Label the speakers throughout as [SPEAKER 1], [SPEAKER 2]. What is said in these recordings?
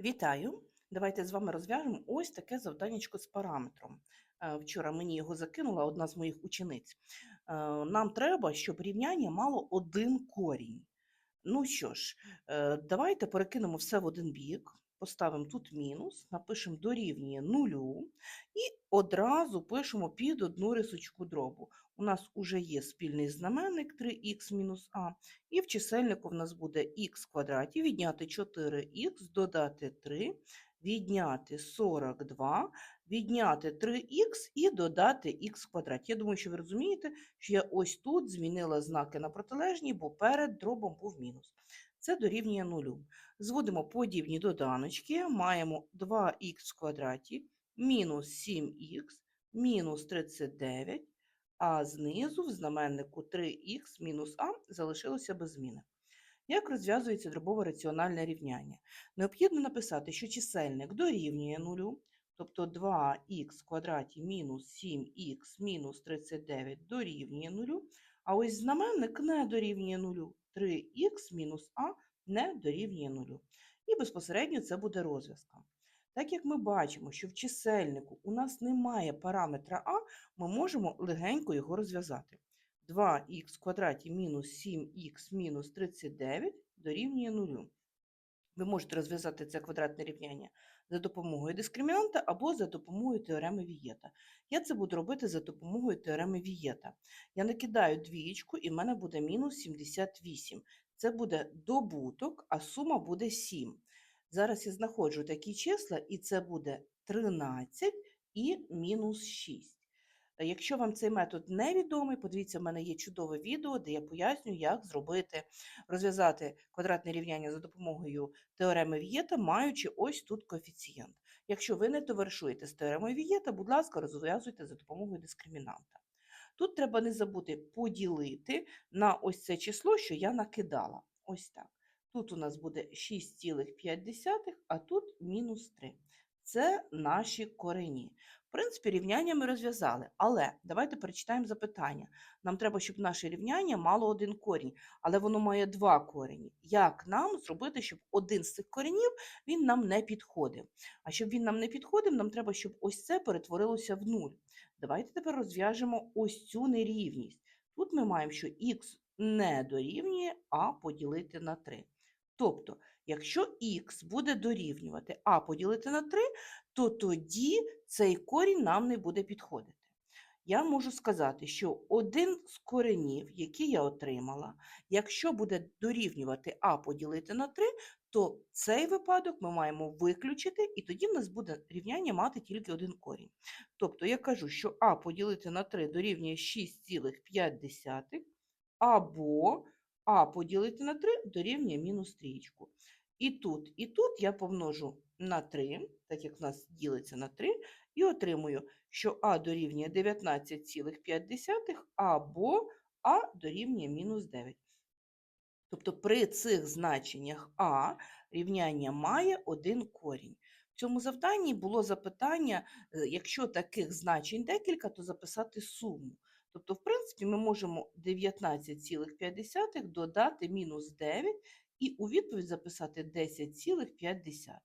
[SPEAKER 1] Вітаю! Давайте з вами розв'яжемо ось таке завданнячко з параметром. Е, Вчора мені його закинула одна з моїх учениць. Е, Нам треба, щоб рівняння мало один корінь. Ну що ж, е, давайте перекинемо все в один бік, поставимо тут мінус, напишемо дорівнює нулю і одразу пишемо під одну рисочку дробу. У нас уже є спільний знаменник 3х мінус а, і в чисельнику в нас буде х квадраті, відняти 4х, додати 3, відняти 42, відняти 3х і додати х квадраті. Я думаю, що ви розумієте, що я ось тут змінила знаки на протилежні, бо перед дробом був мінус. Це дорівнює нулю. Зводимо подібні доданочки, маємо 2х в квадраті, мінус 7х, мінус 39, а знизу в знаменнику 3х мінус а залишилося без зміни. Як розв'язується дробове раціональне рівняння? Необхідно написати, що чисельник дорівнює нулю, тобто 2х в квадраті мінус 7х мінус 39 дорівнює нулю, а ось знаменник не дорівнює нулю, 3х мінус а не дорівнює нулю. І безпосередньо це буде розв'язка. Так як ми бачимо, що в чисельнику у нас немає параметра а, ми можемо легенько його розв'язати. 2х в квадраті мінус 7х мінус 39 дорівнює 0. Ви можете розв'язати це квадратне рівняння за допомогою дискримінанта або за допомогою теореми Вієта. Я це буду робити за допомогою теореми Вієта. Я накидаю двієчку і в мене буде мінус 78. Це буде добуток, а сума буде 7. Зараз я знаходжу такі числа, і це буде 13 і мінус 6. Якщо вам цей метод невідомий, подивіться, в мене є чудове відео, де я пояснюю, як зробити, розв'язати квадратне рівняння за допомогою теореми Вієта, маючи ось тут коефіцієнт. Якщо ви не товаришуєте з теоремою Вієта, будь ласка, розв'язуйте за допомогою дискримінанта. Тут треба не забути поділити на ось це число, що я накидала. Ось так. Тут у нас буде 6,5, а тут мінус 3. Це наші корені. В принципі, рівняння ми розв'язали, але давайте перечитаємо запитання. Нам треба, щоб наше рівняння мало один корінь, але воно має два корені. Як нам зробити, щоб один з цих коренів він нам не підходив? А щоб він нам не підходив, нам треба, щоб ось це перетворилося в нуль. Давайте тепер розв'яжемо ось цю нерівність. Тут ми маємо, що х не дорівнює а поділити на 3. Тобто, якщо х буде дорівнювати а поділити на 3, то тоді цей корінь нам не буде підходити. Я можу сказати, що один з коренів, які я отримала, якщо буде дорівнювати а поділити на 3, то цей випадок ми маємо виключити, і тоді в нас буде рівняння мати тільки один корінь. Тобто я кажу, що а поділити на 3 дорівнює 6,5, або а поділити на 3 дорівнює мінус трієчку. І тут, і тут я помножу на 3, так як в нас ділиться на 3, і отримую, що а дорівнює 19,5 або а дорівнює мінус 9. Тобто при цих значеннях а рівняння має один корінь. В цьому завданні було запитання, е, якщо таких значень декілька, то записати суму. Тобто, в принципі, ми можемо 19,5 додати мінус 9 і у відповідь записати 10,5.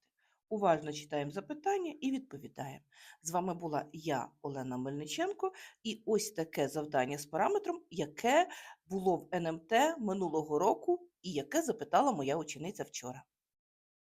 [SPEAKER 1] Уважно читаємо запитання і відповідаємо. З вами була я, Олена Мельниченко, і ось таке завдання з параметром, яке було в НМТ минулого року і яке запитала моя учениця вчора.